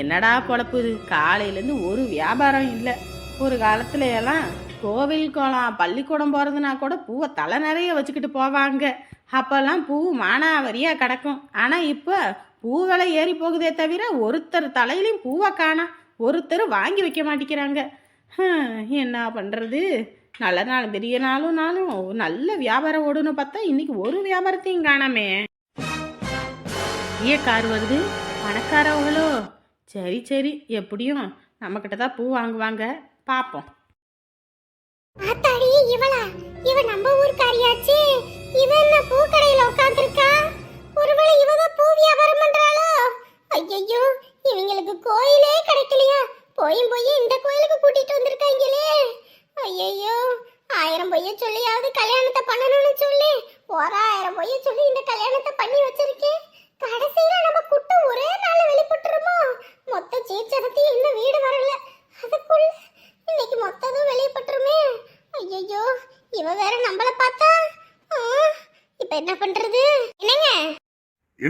என்னடா பொழப்பு இது காலையிலேருந்து ஒரு வியாபாரம் இல்லை. ஒரு காலத்துல எல்லாம் கோவில் குளம் பள்ளிக்கூடம் போகிறதுனா கூட பூவை தலை நிறைய வச்சுக்கிட்டு போவாங்க. அப்போல்லாம் பூ மானாவரியாக கிடக்கும். ஆனால் இப்போ பூ விலை ஏறி போகுதே தவிர ஒருத்தர் தலையிலையும் பூவை காணாம் ஒருத்தர் வாங்கி வைக்க மாட்டேங்கிறாங்க. என்ன பண்ணுறது நல்ல நாள் பெரிய நாளும் நாளும் நல்ல வியாபாரம் ஓடுன்னு பார்த்தா இன்னைக்கு ஒரு வியாபாரத்தையும் காணாமே. ஏ கார் வருது? பணக்காரவங்களோ? சரி சரி. எப்படியும் நம்மக்கிட்ட தான் பூ வாங்குவாங்க. பார்ப்போம் ஆத்தாடி இவளா?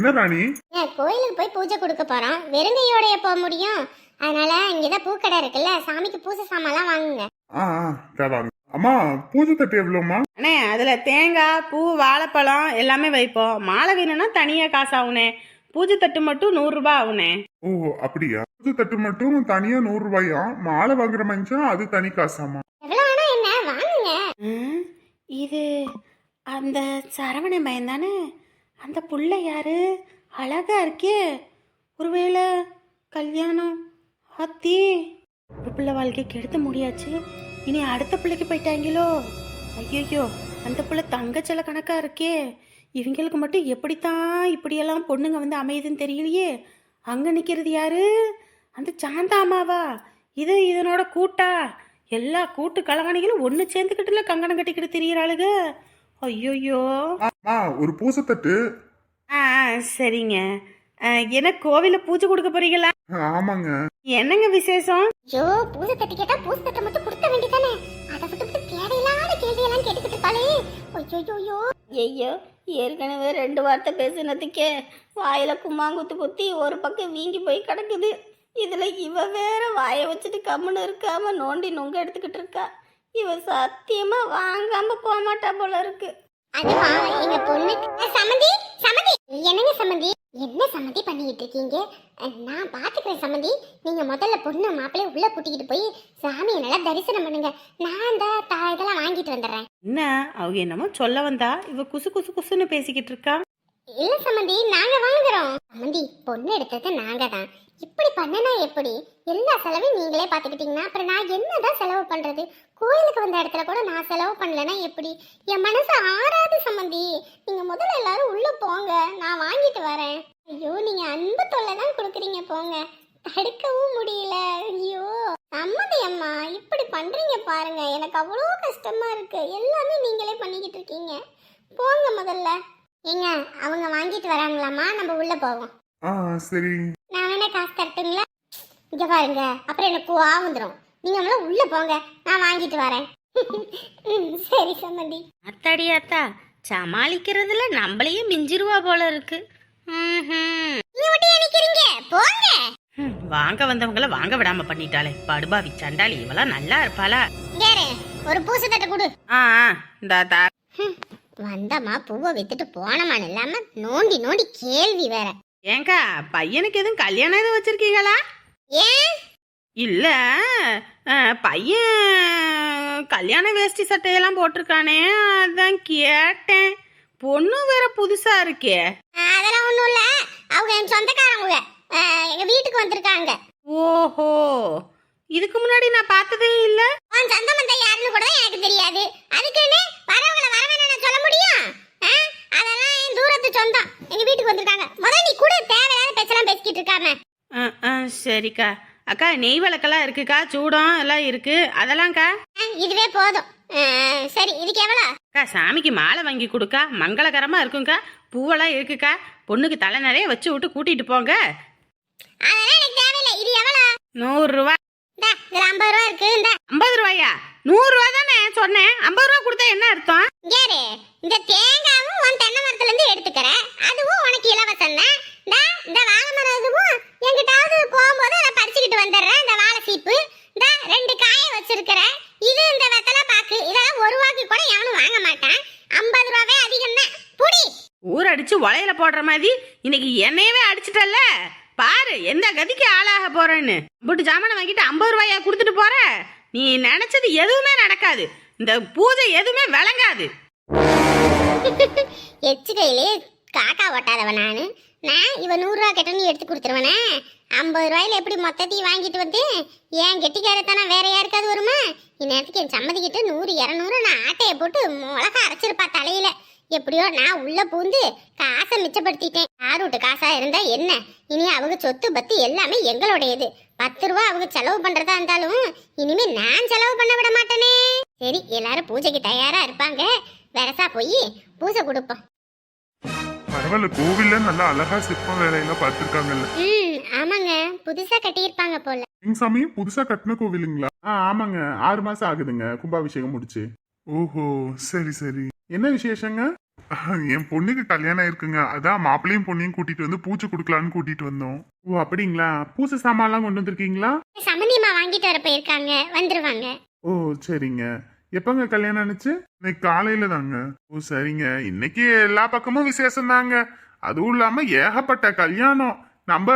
என்ன ராணி? கோயிலுக்கு போய் பூஜை கொடுக்க போறோம். வெறுங்கையோடைய போக முடியும்? அதனால இங்கதான் பூக்கடை இருக்குல்ல சாமிக்கு பூஜை சாமான்லாம் வாங்குங்க. ஆ ஆ தேவாங்க அம்மா பூஜை தட்டு எவ்வளோம்மா? அண்ணே அதில் தேங்காய் பூ வாழைப்பழம் எல்லாமே வைப்போம். மாலை வேணும்னா தனியாக காசு ஆகுனே பூஜை தட்டு மட்டும் நூறுரூபா ஆகுனே ஓ அப்படியா? பூஜை தட்டு மட்டும் தனியா நூறு ரூபாயா? மாலை வாங்குற மனுஷன் அது தனி காசாமா எவ்வளவு வேணா என்ன? வாங்குங்க. ம், இது அந்த சரவண பையன் தானே அந்த புள்ள யாரு? அழகா இருக்கே. ஒருவேளை கல்யாணம் அத்தி ஒரு பிள்ளை வாழ்க்கை கெடுத்து முடியாச்சு. இனி அடுத்த பிள்ளைக்கு போயிட்டாங்களோ? ஐயோ அந்த பிள்ளை தங்கச்சல கணக்கா இருக்கே. இவங்களுக்கு மட்டும் எப்படித்தான் இப்படியெல்லாம் பொண்ணுங்க வந்து அமையுதுன்னு தெரியலையே. அங்க நிக்கிறது யாரு? அந்த சாந்தாமாவா இது இதனோட கூட்டா. எல்லா கூட்டு கலவாணிகளும் ஒன்று சேர்ந்துக்கிட்டுல கங்கணம் கட்டிக்கிட்டு திரியிறாளுக ஐயோயோ. அம்மா ஒரு பூசை தட்டு. ஆ சரிங்க. என்ன கோவிலில் பூஜை கொடுக்க போறீங்களா? ஆமாங்க. என்னங்க விசேஷம்? ஐயோ பூஜை தட்டு கேட்டா பூஜை தட்டை மட்டும் கொடுக்க வேண்டியதானே? அதை விட்டு விட்டு தேவையில்லாத கேள்வியெல்லாம் கேட்டுக்கிட்டு இருக்காளே ஐயோ ஐயோ ஏற்கனவே ரெண்டு வார்த்தை பேசினதுக்கே வாயில கும்மாங்குத்து குத்தி ஒரு பக்கம் வீங்கி போய் கிடக்குது. இதுல இவ வேற வாயை வச்சுட்டு கம்முன்னு இருக்காம நோண்டி நுங்க எடுத்துக்கிட்டு இருக்கா. இவ சத்தியமா வாங்காம போக மாட்டா போல இருக்கு. அதுவா எங்க பொண்ணுக்கு அஹ், சம்மந்தி சம்மந்தி என்னங்க சம்மந்தி என்ன சம்மந்தி பண்ணிக்கிட்டு இருக்கீங்க? நான் பாத்துக்கிறேன் சம்மந்தி நீங்க முதல்ல பொண்ணு மாப்பிள்ளைய உள்ள கூட்டிக்கிட்டு போய் சாமியை நல்லா தரிசனம் பண்ணுங்க. நான் அந்த த- இதெல்லாம் வாங்கிட்டு வந்துடுறேன். என்ன? அவங்க என்னமோ சொல்ல வந்தா. இவ குசு குசு குசுன்னு பேசிக்கிட்டு இருக்கா? இல்ல சம்மந்தி நாங்க வாங்குறோம். சம்மந்தி பொண்ணு எடுத்தது நாங்க தான் இப்படி பண்ணனா எப்படி? எல்லா செலவையும் நீங்களே பாத்துக்கிட்டீங்கன்னா அப்புறம் நான் என்னதான் செலவு பண்றது? கோயிலுக்கு வந்த இடத்துல கூட நான் செலவு பண்ணலனா எப்படி? என் மனசு ஆறாது சம்மந்தி நீங்க முதல்ல எல்லாரும் உள்ள போங்க. நான் வாங்கிட்டு வரேன். ஐயோ நீங்க அன்பு தொல்லை தான் கொடுக்குறீங்க போங்க. தடுக்கவும் முடியல. ஐயோ. சம்மதி அம்மா இப்படி பண்றீங்க பாருங்க. எனக்கு அவ்வளோ கஷ்டமா இருக்கு. எல்லாமே நீங்களே பண்ணிக்கிட்டு இருக்கீங்க. போங்க முதல்ல. ஏங்க அவங்க வாங்கிட்டு வராங்களாமா நம்ம உள்ள போவோம். ஆ சரி. நான் வேணா காசு தரட்டுங்களா? இங்க பாருங்க அப்புறம் எனக்கு கோவா வந்துடும் நீங்க முதல்ல உள்ள போங்க நான் வாங்கிட்டு வரேன். ம், சரி சம்மந்தி. அத்தாடி அத்தா சமாளிக்கிறதுல நம்மளையே மிஞ்சிருவா போல இருக்கு. ம்ஹும். நீங்க மட்டும் ஏன் நிக்கிறீங்க? போங்க. ஹம், வாங்க வந்தவங்கள வாங்க விடாம பண்ணிட்டாளே படுபாவி சண்டாளி இவெல்லாம் நல்லா இருப்பாளா? இரு, ஒரு பூசை தட்டை கொடு. ஆ ஆ, இந்தா தா. வந்தம்மா பூவை வித்துட்டு போனமான்னு இல்லாம நோண்டி நோண்டி கேள்வி வேற. ஏங்கா பையனுக்கு எதுவும் கல்யாணம் எதுவும் வச்சிருக்கீங்களா? ஏன்? இல்ல பையன் கல்யாண வேஷ்டி சட்டையெல்லாம் போட்டிருக்கானே அதான் கேட்டேன். பொண்ணு வேற புதுசா இருக்கே. அதெல்லாம் ஒண்ணும் இல்ல. அவங்க என் சொந்தக்காரங்க எங்க வீட்டுக்கு வந்திருக்காங்க. ஓஹோ இதுக்கு முன்னாடி நான் பார்த்ததே இல்ல. உன் சொந்த மந்த யாருன்னு கூட எனக்கு தெரியாது அதுக்குன்னு வரவங்கள வரவேன்னு சொல்ல முடியும் ஆ? அதெல்லாம் என் தூரத்து சொந்தம் எங்க வீட்டுக்கு வந்திருக்காங்க முதல்ல நீ கூட தேவையில்லாத பேச்செல்லாம் பேசிக்கிட்டு இருக்காம ஆ, ஆ, சரிக்கா. அக்கா நெய் விளக்கெல்லாம் இருக்குக்கா? சூடம் எல்லாம் இருக்கு. அதெல்லாம்க்கா? இதுவே போதும். சரி இதுக்கு எவ்வளோ? அக்கா சாமிக்கு மாலை வாங்கி கொடுக்கா. மங்களகரமா இருக்குங்கக்கா பூவெல்லாம் இருக்குக்கா. பொண்ணுக்கு தலை நிறைய வச்சு விட்டு கூட்டிட்டு போங்க. அதெல்லாம் எனக்கு தேவையில்லை. இது எவ்வளோ? நூறு ரூபா இதுல ஐம்பது ரூபா இருக்கு. இந்த. ஐம்பது ரூபாயா? நூறு ரூபா தானே சொன்னேன். ஐம்பது ரூபா கொடுத்தா என்ன அர்த்தம்? இங்கேரு இந்த தேங்காவும் உன் தென்னை மரத்துல இருந்து எடுத்துக்கிறேன். அதுவும் உனக்கு இலவசம் தான் இந்த வாழை மரம் இதுவும் எங்கிட்டாவது போக உலையில போடுற மாதிரி இன்னைக்கு என்னையவே அடிச்சிட்டல்ல? பாரு எந்த கதிக்கு ஆளாக போறேன்னு. போட்டு ஜாமானை வாங்கிட்டு ஐம்பது ரூபாயா கொடுத்துட்டு போற? நீ நினைச்சது எதுவுமே நடக்காது. இந்த பூஜை எதுவுமே விளங்காது. எச்சு கையிலே காக்கா ஒட்டாதவ நானு. நான் இவன் நூறுரூவா கட்டணும் எடுத்து கொடுத்துருவனே. ஐம்பது ரூபாயில எப்படி மொத்தத்தையும் வாங்கிட்டு வந்து ஏன் கெட்டிக்காரத்தானா வேற யாருக்காவது வருமா? இந்நேரத்துக்கு என் சம்மதிக்கிட்டு நூறு இரநூறு நான் ஆட்டையை போட்டு மிளகா அரைச்சிருப்பா தலையில. எப்படியோ நான் உள்ள பூந்து காசை மிச்சப்படுத்திட்டேன். வீட்டு காசா இருந்தா என்ன? இனி அவங்க சொத்து பத்து எல்லாமே எங்களுடையது. பத்து ரூபா அவங்க செலவு பண்றதா இருந்தாலும் இனிமே நான் செலவு பண்ண விட மாட்டேனே. சரி எல்லாரும் பூஜைக்கு தயாரா இருப்பாங்க. வெரசா போய் பூஜை கொடுப்போம். பரவாயில்ல கோவில்ல நல்லா அழகா சிற்பம் வேலையெல்லாம் பார்த்திருக்காங்கல்ல. ம் ஆமாங்க. புதுசா கட்டியிருப்பாங்க போல. எங்க சாமி புதுசா கட்டின கோவிலுங்களா? ஆ ஆமாங்க. ஆறு மாசம் ஆகுதுங்க. கும்பாபிஷேகம் முடிச்சு. ஓஹோ சரி சரி. என்ன விசேஷங்க? என் பொண்ணுக்கு கல்யாணம் இருக்குங்க. அதான் மாப்பிள்ளையும் பொண்ணையும் கூட்டிட்டு வந்து பூஜை கொடுக்கலான்னு கூட்டிட்டு வந்தோம். ஓ அப்படிங்களா? பூசை சாமான்லாம் கொண்டு வந்திருக்கீங்களா? சம்மந்தியம்மா வாங்கிட்டு வர போயிருக்காங்க. வந்துருவாங்க. ஓ சரிங்க. எப்பங்க கல்யாணம் ஆனிச்சு? இன்னைக்கு காலையில தாங்க. ஓ சரிங்க. இன்னைக்கு எல்லா பக்கமும் விசேஷம் தாங்க. அதுவும் இல்லாம ஏகப்பட்ட கல்யாணம். நம்ம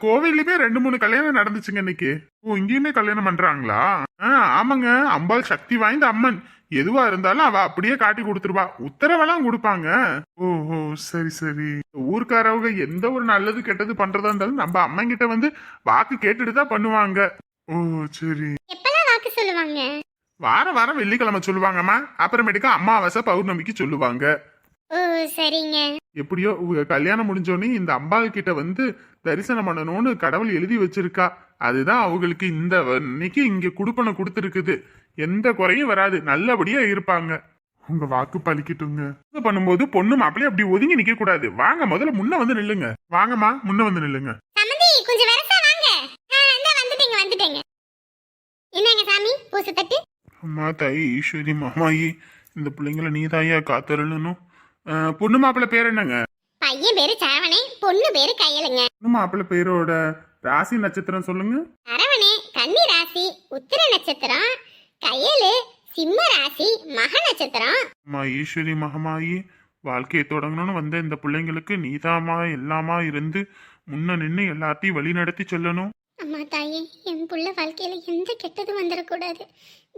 கோவில்லையுமே ரெண்டு மூணு கல்யாணம் நடந்துச்சுங்க இன்னைக்கு. ஓ இங்கேயுமே கல்யாணம் பண்றாங்களா? ஆ ஆமாங்க. அம்பாள் சக்தி வாய்ந்த அம்மன். எதுவா இருந்தாலும் அவ அப்படியே காட்டி கொடுத்துருவா. உத்தரவெல்லாம் கொடுப்பாங்க. ஓஹோ சரி சரி. ஊர்க்காரவங்க எந்த ஒரு நல்லது கெட்டது பண்றதா இருந்தாலும் நம்ம அம்மன் வந்து வாக்கு கேட்டுட்டு தான் பண்ணுவாங்க. ஓ சரி. எப்பெல்லாம் வாக்கு சொல்லுவாங்க? வாரம் வாரம் வெள்ளிக்கிழமை சொல்லுவாங்கம்மா. அப்புறமேட்டுக்கு அமாவாசை பௌர்ணமிக்கு சொல்லுவாங்க. ஓ சரிங்க. எப்படியோ உங்க கல்யாணம் முடிஞ்சோடனே இந்த அம்பாள் கிட்ட வந்து தரிசனம் பண்ணணும்னு கடவுள் எழுதி வச்சிருக்கா. அதுதான் அவங்களுக்கு இந்த இன்னைக்கு இங்க குடுப்பனை கொடுத்துருக்குது. எந்த குறையும் வராது. நல்லபடியா இருப்பாங்க. உங்க வாக்கு பலிக்கட்டுங்க இது பண்ணும்போது பொண்ணு மாப்பிள்ளையும் அப்படி ஒதுங்கி நிக்க கூடாது. வாங்க முதல்ல முன்ன வந்து நில்லுங்க. வாங்கம்மா முன்ன வந்து நில்லுங்க. கொஞ்சம் வெரசா வாங்க. வந்துட்டீங்க வந்துட்டீங்க. என்னங்க சாமி பூசை தட்டு? அம்மா தாயி ஈஸ்வரி மாமாயி இந்த பிள்ளைங்களை நீ தாயா காத்தருளணும். அஹ், பொண்ணு மாப்பிள்ளை பேர் என்னங்க? பையன் பேரு சரவணே பொண்ணு பேரு கையலுங்க. பொண்ணு மாப்பிள்ளை பேரோட ராசி நட்சத்திரம் சொல்லுங்க. சரவணே கன்னி ராசி உத்திர நட்சத்திரம் கையலு சிம்ம ராசி மக நட்சத்திரம். அம்மா ஈஸ்வரி மகமாயி வாழ்க்கையை தொடங்கணும்னு வந்த இந்த பிள்ளைங்களுக்கு நீதாமா எல்லாமா இருந்து முன்ன நின்று எல்லாத்தையும் வழி நடத்தி சொல்லணும். அம்மா தாயே என் புள்ள வாழ்க்கையில எந்த கெட்டதும் வந்துடக்கூடாது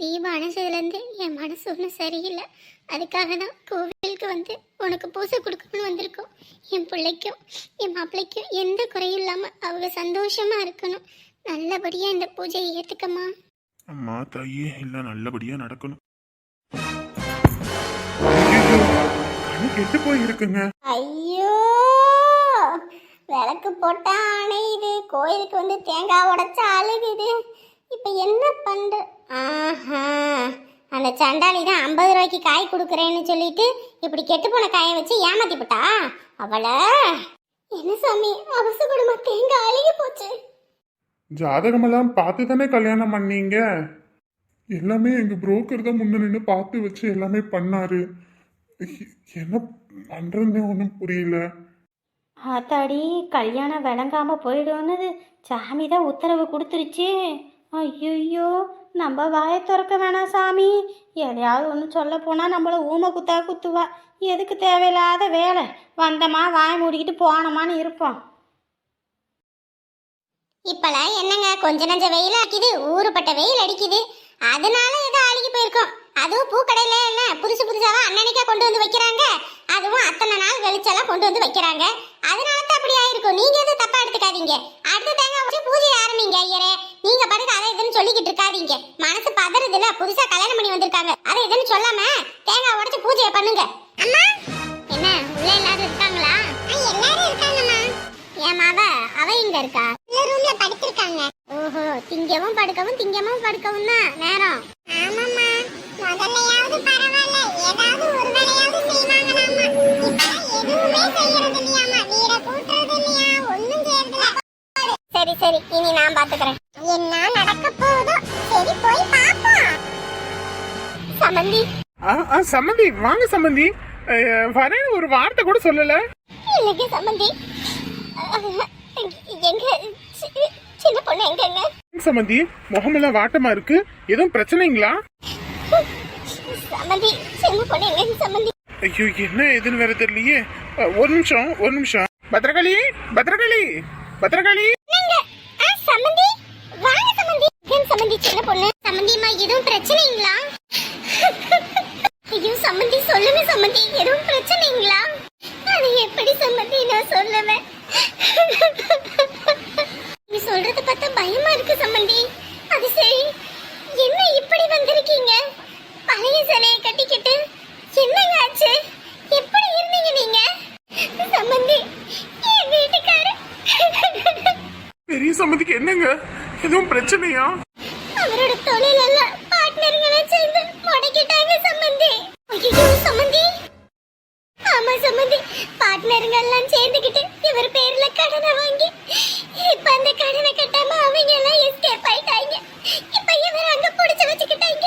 தீப அணைச்சதுலேருந்து என் மனசு ஒன்றும் சரியில்லை. அதுக்காக தான் கோவிலுக்கு வந்து உனக்கு பூசை கொடுக்கணும்னு வந்திருக்கோம். என் பிள்ளைக்கும் என் மாப்பிள்ளைக்கும் எந்த குறையும் இல்லாமல் அவங்க சந்தோஷமா இருக்கணும். நல்லபடியா இந்த பூஜையை ஏத்துக்கம்மா. அம்மா தாயே எல்லாம் நல்லபடியா நடக்கணும். கெட்டு போய் இருக்குங்க ஐயோ விளக்கு போட்டா அணையுது கோயிலுக்கு வந்து தேங்காய் உடைச்சா அழுகுது இப்போ என்ன பண்ற? ஆஹா அந்த சண்டாளி தான் ஐம்பது ரூபாய்க்கு காய் கொடுக்குறேன்னு சொல்லிட்டு இப்படி கெட்டு போன காயை வச்சு ஏமாத்தி போட்டா அவளை என்ன சாமி அவசகுடுமா தேங்காய் அழுகி போச்சு. ஜாதகமெல்லாம் பார்த்து தானே கல்யாணம் பண்ணீங்க? எல்லாமே எங்கள் புரோக்கர் தான் முன்ன நின்று பார்த்து வச்சு எல்லாமே பண்ணாரு. என்ன பண்ணுறதுனே ஒன்றும் புரியல. ஆத்தாடி கல்யாணம் விளங்காம போயிடும்னு சாமி தான் உத்தரவு கொடுத்துருச்சு. ஐயோ நம்ம வாயை திறக்க வேணாம் சாமி. எதையாவது ஒன்று சொல்ல போனால் நம்மள ஊமை குத்தா குத்துவா. எதுக்கு தேவையில்லாத வேலை. வந்தமா வாய் மூடிக்கிட்டு போனோமான்னு இருப்போம். இப்பெல்லாம் என்னங்க கொஞ்ச நஞ்ச வெயில் அடிக்குது ஊறுபட்ட வெயில் அடிக்குது. அதனால ஏதோ அழுகி போயிருக்கோம். அதுவும் பூக்கடையில என்ன புதுசு புதுசாவா அன்னன்னைக்கா கொண்டு வந்து வைக்கிறாங்க. அதுவும் அத்தனை நாள் கழிச்செல்லாம் கொண்டு வந்து வைக்கிறாங்க. அதனால தான் அப்படி ஆயிருக்கும். நீங்க எதுவும் தப்பா எடுத்துக்காதீங்க. அடுத்த தேங்காய் உடச்சு பூஜை ஆரம்பிங்க ஐயரே. நீங்க பாட்டுக்கு அதை இதுன்னு சொல்லிக்கிட்டு இருக்காதீங்க. மனசு பதறுதுல புதுசா கல்யாணம் பண்ணி வந்திருக்காங்க. அதை இதுன்னு சொல்லாம தேங்காய் உடைச்சு பூஜையை பண்ணுங்க. அம்மா? என்ன உள்ள எல்லாரும் இருக்காங்களா? எல்லாரும் இருக்காங்கம்மா. என் மாவ அவ இங்க இருக்கா? ரூம்ல படுத்திருக்காங்க. ஓஹோ திங்கவும் படுக்கவும் திங்கவும் படுக்கவும் தான் நேரம். ஆமாம்மா. முதல்லையாவது பரவாயில்ல. ஏதாவது ஒரு வேலையாவது செய்வாங்களாமா இப்பெல்லாம் எதுவுமே செய்யறது இல்லையாமா வீட கூட்டுறது இல்லையா? ஒண்ணும் செய்யறது இல்ல சரி சரி. இனி நான் பாத்துக்கிறேன். என்ன நடக்க போகுதோ? சரி போய் பாப்போம். சமந்தி. சம்மந்தி வாங்க சம்மந்தி வரேன்னு ஒரு வார்த்தை கூட சொல்லல. இல்லைங்க சமந்தி. எங்க சின்ன பொண்ணு எங்கங்க சம்மந்தி முகமெல்லாம் வாட்டமா இருக்கு? எதுவும் பிரச்சனைங்களா? சம்மந்தி சின்ன பொண்ணு எங்க ஐயோ என்ன ஏதுன்னு வேற தெரியலையே. ஒரு நிமிஷம் ஒரு நிமிஷம். பத்ரகாளி பத்ரகாளி பத்ரகாளி சம்மந்தி வாங்க சம்மந்தி ஏன் சம்மந்தி சின்ன பொண்ணு? சம்மந்திமா எதுவும் பிரச்சனைங்களா? ஐயோ சம்மந்தி சொல்லுங்க சம்மந்தி எதுவும் பிரச்சனைங்களா? அது எப்படி சம்மந்தி நான் சொல்லுவேன்? நீ சொல்றத பார்த்தா பயமா இருக்கு சம்மந்தி அது சரி. என்ன இப்படி வந்திருக்கீங்க? பழைய சிலையை கட்டிக்கிட்டு என்னங்க ஆச்சு? எப்படி இருந்தீங்க நீங்க? சம்மந்தி என் வீட்டுக்காரர். பெரிய சம்பந்திக்கு என்னங்க? எதுவும் பிரச்சனையா அவரோட தொழில் எல்லாம் பார்ட்னருங்களை சேர்ந்து முடக்கிட்டாங்க சம்பந்தி ஐயோ சம்பந்தி ஆமா சம்பந்தி பார்ட்னருங்க எல்லாம் சேர்ந்துக்கிட்டு இவர் பேர்ல கடனை வாங்கி இப்ப அந்த கடனை கட்டாம அவங்க எல்லாம் எஸ்கேப் ஆயிட்டாங்க இப்ப இவர் அங்க புடிச்சு வச்சுக்கிட்டாங்க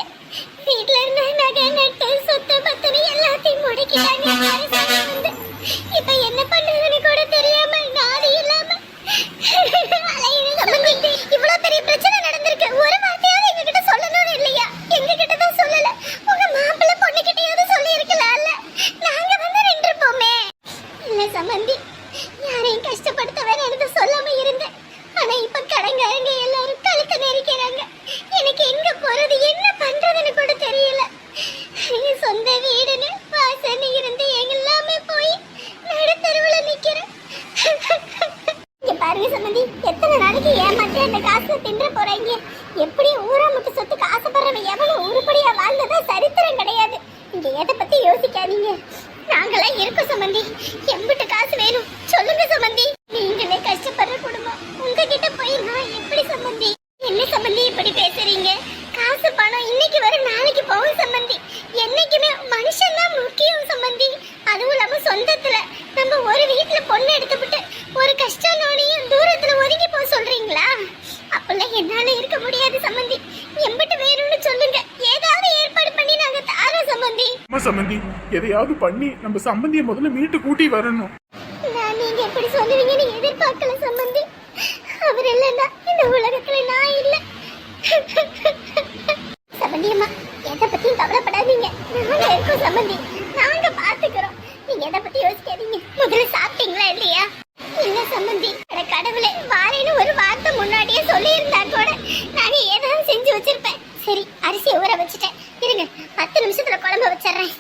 வீட்ல இருந்த நகை நட்டு சொத்து பத்துன்னு எல்லாத்தையும் முடக்கிட்டாங்க அரசாங்கம் வந்து இப்ப என்ன பண்றதுன்னு கூட தெரியாம நாடு இல்லாம அலையுது சம்பந்தி இவ்வளவு பெரிய பிரச்சனை நடந்திருக்கு ஒரு வார்த்தையாவது எங்ககிட்ட சொல்லணும்னு இல்லையா எங்ககிட்ட தான் சொல்லல உங்க மாப்பிள்ளை பொண்ணுகிட்டயாவது சொல்லி இருக்கலாம்ல நாங்க வந்து நின்றுப்போமே இல்ல சம்பந்தி யாரையும் கஷ்டப்படுத்த வேணும்னு சொல்லாம இருந்தேன் ஆனா இப்ப கடங்காரங்க எல்லாரும் கழுத்து நெரிக்கிறாங்க எனக்கு எங்க போறது என்ன பண்றதுன்னு கூட தெரியல என் சொந்த வீடுன்னு வாசன்னு இருந்து எல்லாமே போய் நடுத்தருவுல நிக்கிறேன் இங்க பாருங்க சம்பந்தி எத்தனை நாளைக்கு ஏமாத்தி அந்த காசை தின்ற எப்படி ஊரா மட்டும் சொத்துக்கு ஆசைப்படுறவன் எவனும் உருப்படியா வாழ்ந்ததா சரித்திரம் கிடையாது. இங்க எதை பத்தி யோசிக்காதீங்க. நாங்களாம் இருக்கோம் சம்பந்தி. எம்பிட்டு காசு வேணும். சொல்லுங்க சம்பந்தி நீங்களே கஷ்டப்படுற குடும்பம் உங்ககிட்ட போய் நான் எப்படி சம்பந்தி என்ன சம்பந்தி இப்படி பேசுறீங்க காசு பணம் இன்னைக்கு வரும் நாளைக்கு போகும் சம்பந்தி என்னைக்குமே மனுஷன் தான் முக்கியம் சம்பந்தி அதுவும் இல்லாம சொந்தத்துல நம்ம ஒரு வீட்ல பொண்ணு எடுத்துவிட்டு ஒரு கஷ்டம் நோனியும் தூரத்துல ஒதுங்கி போக சொல்றீங்களா அப்பெல்லாம் என்னால இருக்க முடியாது சம்பந்தி எம்பிட்டு வேணும்னு சொல்லுங்க ஏதாவது ஏற்பாடு பண்ணி நாங்க தாரோம் சம்பந்தி அம்மா சம்மந்தி எதையாவது பண்ணி நம்ம சம்பந்திய முதல்ல மீட்டு கூட்டி வரணும். நான் நீங்க எப்படி சொல்லுவீங்கன்னு எதிர்பார்க்கல சம்பந்தி. அவர் இல்லைன்னா இந்த உலகத்துல நான் இல்ல. சம்பந்தி அம்மா எதை பத்தியும் கவலைப்படாதீங்க. நாங்க இருக்கோம் சம்பந்தி. நாங்க பாத்துக்கிறோம் நீங்க எதை பத்தி யோசிக்காதீங்க. முதல்ல சாப்பிட்டீங்களா இல்லையா? இல்ல சம்பந்தி அட கடவுளே வாரேன்னு ஒரு வார்த்தை முன்னாடியே சொல்லியிருந்தா கூட நாங்க ஏதாவது செஞ்சு வச்சிருப்பேன். சரி அரிசியை ஊற வச்சுட்டேன். இருங்க பத்து நிமிஷத்துல குழம்பு வச்சிடுறேன்.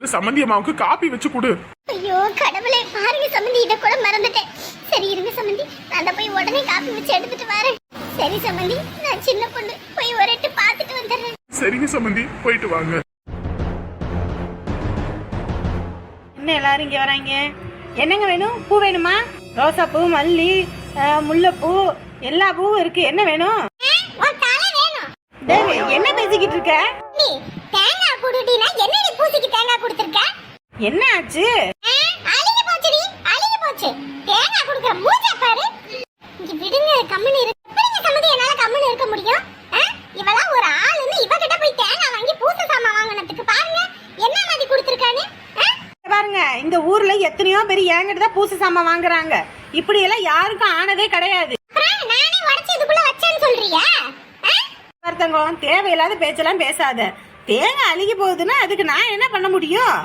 சம்மந்தி அம்மாவுக்கு காப்பி வச்சு கொடு. ஐயோ கடவுளே பாருங்க சம்மந்தி இத கூட மறந்துட்டேன். சரி இருங்க சம்மந்தி. நான் போய் உடனே காப்பி வச்சு எடுத்துட்டு வரேன். சரி சம்மந்தி நான் சின்ன பொண்ணு. போய் ஒரு எட்டு பார்த்துட்டு வந்துடுறேன். சரிங்க சம்மந்தி போயிட்டு வாங்க. என்ன எல்லாரும் இங்கே வராங்க? என்னங்க வேணும்? பூ வேணுமா? ரோசாப்பூ மல்லி அஹ், முல்லைப்பூ எல்லா பூவும் இருக்கு. என்ன வேணும்? என்ன பேசிக்கிட்டு இருக்க? நீ தேங்காய் கொடுட்டினா என்ன நீ பூசிக்கு தேங்காய் கொடுத்துருக்க? என்ன ஆச்சு? அழுகி போச்சு நீ அழுகி போச்சு. தேங்காய் கொடுக்குற மூஞ்ச பாரு. இங்க விடுங்க கம்முன்னு இரு. எப்படிங்க சம்மந்தி என்னால கம்முன்னு இருக்க முடியும்? ஆ? இவளாம் ஒரு ஆளுன்னு இவகிட்ட போய் தேங்காய் வாங்கி பூச சாமான் வாங்கினதுக்கு பாருங்க என்ன மாதிரி? இங்க பாருங்க இந்த ஊர்ல எத்தனையோ பேர் என்கிட்ட தான் பூசை சாமான் வாங்குறாங்க. இப்படி எல்லாம் யாருக்கும் ஆனதே கிடையாது. நானே உடச்சு இதுக்குள்ள வச்சேன்னு சொல்றியா? ஆ? ஒருத்தங்கம் தேவையில்லாத பேச்செல்லாம் பேசாத. தேங்காய் அழுகி போகுதுன்னா அதுக்கு நான் என்ன பண்ண முடியும்?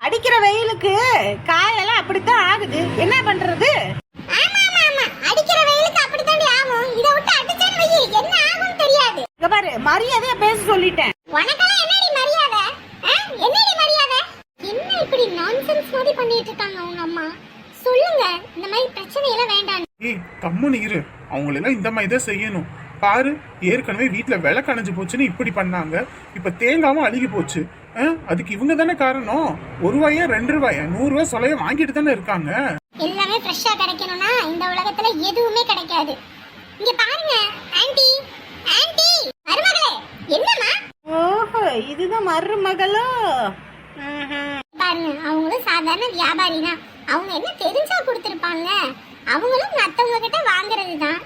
அடிக்கிற வெயிலுக்கு காயெல்லாம் அப்படித்தான் ஆகுது. என்ன பண்றது? மரியாதையா பேச சொல்லிட்டேன். உனக்கெல்லாம் என்னடி மரியாதை ஆ? என்னடி மரியாதை என்ன இப்படி பண்ணிட்டு இருக்காங்க உங்க அம்மா. சொல்லுங்க இந்த மாதிரி பிரச்சனை எல்லாம் வேண்டாம். ஏய் கம்முன்னு இரு. அவங்களெல்லாம் இந்த மாதிரி தான் செய்யணும். பாரு ஏற்கனவே வீட்ல விலை கணைஞ்சு போச்சுன்னு இப்படி பண்ணாங்க. இப்ப தேங்காவும் அழுகி போச்சு. அதுக்கு இவங்க தானே காரணம்? ஒரு ரூபாயா ரெண்டு ரூபாயா நூறு ரூபாய் சொலைய வாங்கிட்டு தானே இருக்காங்க? எல்லாமே ஃப்ரெஷ்ஷா கிடைக்கணும்னா இந்த உலகத்துல எதுவுமே கிடைக்காது. இங்க பாருங்க ஆன்ட்டி ஆன்ட்டி மருமகளே என்னம்மா? ஓஹோ இதுதான் மருமகளோ. பாருங்க அவங்களும் சாதாரண வியாபாரி தான் அவங்க என்ன தெரிஞ்சா கொடுத்துருப்பாங்க? அவங்களும் மத்தவங்க கிட்ட வாங்குறது தான்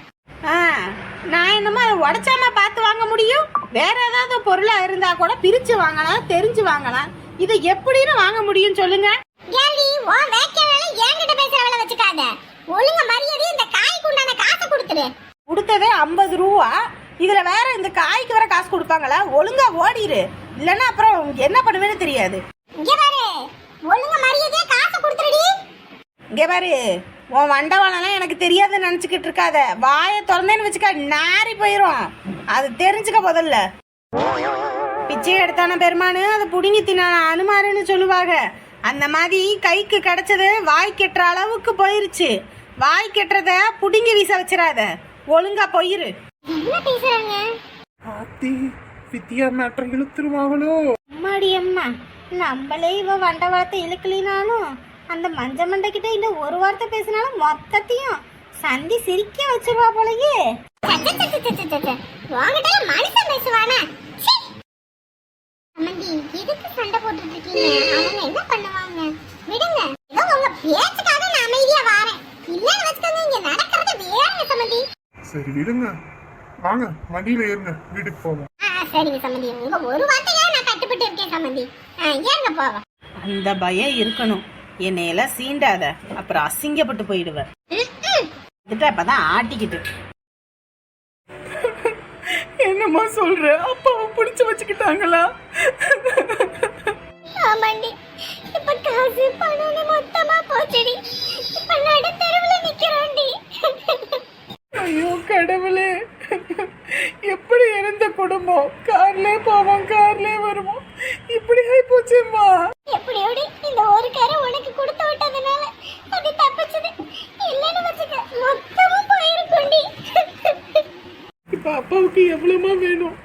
நான் என்னமோ அதை உடைச்சாம பார்த்து வாங்க முடியும்? வேற ஏதாவது பொருளா இருந்தா கூட பிரிச்சு வாங்கலாம் தெரிஞ்சு வாங்கலாம். இதை எப்படின்னு வாங்க முடியும் சொல்லுங்க. கேள்வி உன் வேக்கிய வேலை என்கிட்ட பேசுற வேலை வச்சுக்காத. ஒழுங்க மரியாதை இந்த காய்க்கு உண்டான காசை கொடுத்துரு கொடுத்ததே ஐம்பது ரூபா. இதுல வேற இந்த காய்க்கு வேற காசு கொடுப்பாங்களா? ஒழுங்கா ஓடிரு. இல்லைன்னா அப்புறம் என்ன பண்ணுவேன்னு தெரியாது. இங்க பாரு. ஒழுங்க மரியாதையா காசை கொடுத்துருடி. இங்க பாரு. உன் வண்டவாளம்லாம் எனக்கு தெரியாதுன்னு நினச்சிக்கிட்டு இருக்காத. வாயை திறந்தேன்னு வச்சுக்க நாரி போயிடும் அது தெரிஞ்சுக்க முதல்ல. பிச்சை எடுத்தான பெருமானு? அதை புடுங்கி தின்னான அனுமாருன்னு சொல்லுவாங்க. அந்த மாதிரி கைக்கு கிடைச்சது வாய் கெட்டுற அளவுக்கு போயிருச்சு. வாய் கெட்டுறத புடுங்கி வீச வச்சிடாத. ஒழுங்கா போயிரு. என்ன பேசுறாங்க? ஆத்தி வித்யா மேட்ரு இழுத்துருவாங்களோ? அம்மாடி அம்மா. நம்மளே இவ வண்டவாளத்தை இழுக்கலினாலும் அந்த மஞ்ச மண்டைக்கிட்ட இன்னும் ஒரு வார்த்தை பேசினாலும் மொத்தத்தையும் சந்தி சிரிக்க வச்சிருவா போலயே. மனுஷன் பேசுவானா. எதுக்கு சண்டை போட்டுட்டு இருக்கீங்க அவங்க என்ன பண்ணுவாங்க? விடுங்க. ஏதோ உங்க பேச்சுக்காக நான் அமைதியா வாரேன். இல்லன்னு வச்சுக்கோங்க இங்க நடக்கிறது வேற சம்மந்தி சரி விடுங்க. வாங்க வண்டியில ஏறுங்க. வீட்டுக்கு போவோம். சரிங்க சம்மந்தி உங்க ஒரு வார்த்தைக்காக நான் கட்டுப்பட்டு இருக்கேன் சம்மந்தி. ஏங்க போவோம் அந்த பயம் இருக்கணும். என்னையெல்லாம் சீண்டாத. அப்புறம் அசிங்கப்பட்டு போயிடுவேன் வந்துட்டு அப்பதான் ஆட்டிக்கிட்டு. என்னம்மா சொல்ற? அப்பாவை பிடிச்சு வச்சுக்கிட்டாங்களா? ஆமாண்டி. இப்ப காசு பணம்னு மொத்தமா போச்சுடி. இப்ப நடு தெருவுல நிக்கிறோண்டி. ஐயோ கடவுளே. எப்படி இருந்த குடும்பம்? கார்ல போவோம் வருவோம் இப்படி ஆயி போச்சுமா எப்படியோடி இந்த ஒரு கரை உனக்கு கொடுத்து விட்டதுனால அது தப்பிச்சது. இல்லைன்னு வச்சுக்க மொத்தமும் போயிருக்குண்டி இப்ப அப்பாவுக்கு எவ்வளவுமா வேணும்?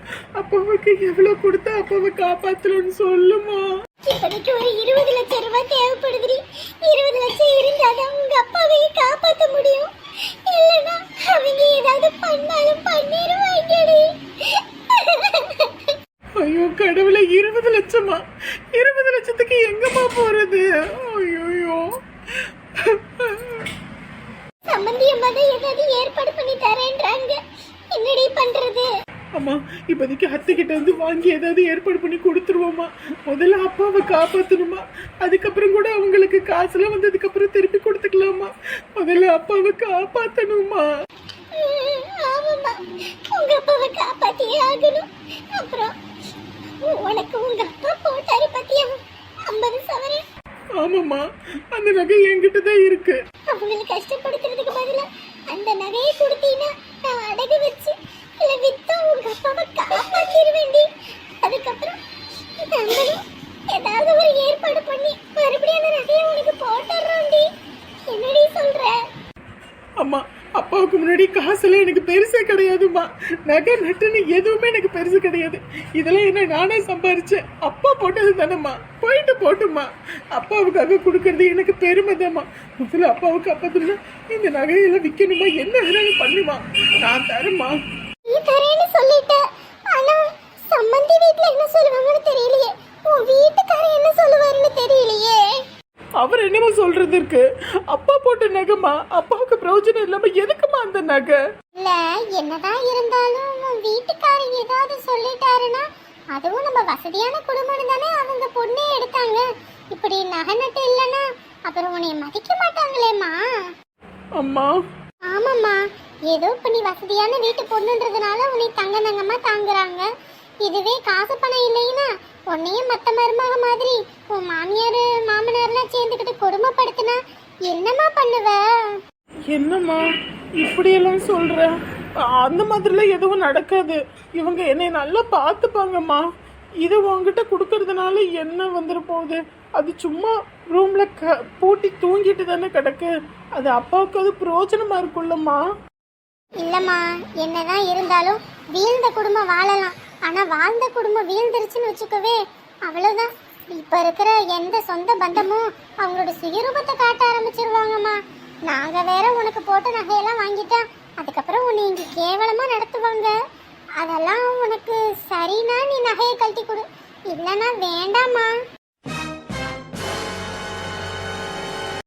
அப்பாவுக்கு எவ்வளவு கொடுத்தா அப்பாவை காப்பாத்தணும்னு சொல்லுமா? இப்போதைக்கு ஒரு இருபது லட்சம் ரூபாய் தேவைப்படுதுடி இருபது லட்சம் இருந்தாதான் உங்க அப்பாவை காப்பாத்த முடியும் இல்லைன்னா அவங்க ஏதாவது பண்ணாலும் பண்ணிடுவாங்கடி ஐயோ கடவுளே இருபது லட்சமா இருபது லட்சத்துக்கு எங்கம்மா போறது ஐயோ தான் ஏதாவது ஏற்பாடு பண்ணி தரேன்றாங்க. என்னடி பண்றது? அம்மா இப்போதைக்கு அத்தைக்கிட்ட இருந்து வாங்கி ஏதாவது ஏற்பாடு பண்ணி கொடுத்துருவோமா முதல்ல அப்பாவை காப்பாத்தணுமா? அதுக்கப்புறம் கூட அவங்களுக்கு காசுலாம் வந்ததுக்கு அப்புறம் திருப்பி கொடுத்துக்கலாமா? முதல்ல அப்பாவை காப்பாத்தணுமா? ம், ஆமாம்மா. உங்க அப்பாவை காப்பாத்தியே ஆகணும். அப்புறம் உனக்கு உங்க அப்பா போட்டாரு பத்தியா? ஐம்பது சவரன். ஆமாம்மா. அந்த நகை என்கிட்ட தான் இருக்கு. அவங்களை கஷ்டப்படுத்துறதுக்கு பதிலா அந்த நகையை கொடுத்தீங்கன்னா நான் அடகு வச்சு இல்ல வித்தா உங்க அப்பாவை காப்பாத்திருவேண்டி அதுக்கப்புறம் நம்மளும் ஏதாவது ஒரு ஏற்பாடு பண்ணி மறுபடியும் அந்த நகையை உனக்கு போட்டுடுறோண்டி என்னடி சொல்ற? அம்மா அப்பாவுக்கு முன்னாடி காசெல்லாம் எனக்கு பெருசே கிடையாதும்மா. நகை நட்டுன்னு எதுவுமே எனக்கு பெருசு கிடையாது. இதெல்லாம் என்ன நானே சம்பாரிச்சேன் அப்பா போட்டது தானேம்மா. போயிட்டு போட்டுமா அப்பாவுக்காக கொடுக்கறது எனக்கு பெருமைதாம்மா முதல்ல அப்பாவுக்கு அப்பா இந்த நகையெல்லாம் விற்கணுமா என்ன வேணாலும் பண்ணுமா? நான் தரேம்மா. நீ தரேன்னு சொல்லிட்ட. ஆனா சம்மந்தி வீட்ல என்ன சொல்லுவாங்கன்னு தெரியலையே. உன் வீட்டுக்காரர் என்ன சொல்லுவாருன்னு தெரியலையே. அவர் என்னமோ சொல்றது இருக்கு. அப்பா போட்ட நகைமா அப்பாவுக்கு பிரயோஜனம் இல்லாம எதுக்குமா அந்த நகை? இல்ல என்னதான் இருந்தாலும் உன் வீட்டுக்காரங்க ஏதாவது சொல்லிட்டாருன்னா அதுவும் நம்ம வசதியான குடும்பம் தானே அவங்க பொண்ணே எடுத்தாங்க. இப்படி நகை நட்டு இல்லைன்னா அப்புறம் உன்னை மதிக்க மாட்டாங்களேம்மா. அம்மா. ஆமாம்மா. ஏதோ இப்ப நீ வசதியான வீட்டு பொண்ணுன்றதுனால உன்னை தங்க தங்கமா தாங்குறாங்க. இதுவே காசு பணம் இல்லைன்னா உன்னையும் மத்த மருமக மாதிரி உன் மாமியார் மாமனார்லாம் சேர்ந்துக்கிட்டு கொடுமைப்படுத்தினா என்னம்மா பண்ணுவ? என்னம்மா இப்படியெல்லாம் சொல்ற? அந்த மாதிரிலாம் எதுவும் நடக்காது. இவங்க என்னை நல்லா பார்த்துப்பாங்கம்மா. இது உங்ககிட்ட கொடுக்கறதுனால என்ன வந்துட போகுது? அது சும்மா ரூமில் க பூட்டி தூங்கிட்டு தானே கிடக்கு. அது அப்பாவுக்கு அது பிரயோஜனமா இருக்கும்லம்மா. இல்லைம்மா என்னதான் இருந்தாலும் வீழ்ந்த குடும்பம் வாழலாம். ஆனால் வாழ்ந்த குடும்பம் வீழ்ந்துருச்சுன்னு வச்சுக்கவே அவ்வளோதான் இப்போ இருக்கிற எந்த சொந்த பந்தமும் அவங்களோட சுயரூபத்தை காட்ட ஆரம்பிச்சிருவாங்கம்மா. நாங்கள் வேற உனக்கு போட்ட நகையெல்லாம் வாங்கிட்டா அதுக்கப்புறம் உன்னை இங்கே கேவலமாக நடத்துவாங்க. அதெல்லாம் உனக்கு சரினா நீ நகையை கழட்டி கொடு. இல்லைன்னா வேண்டாம்மா.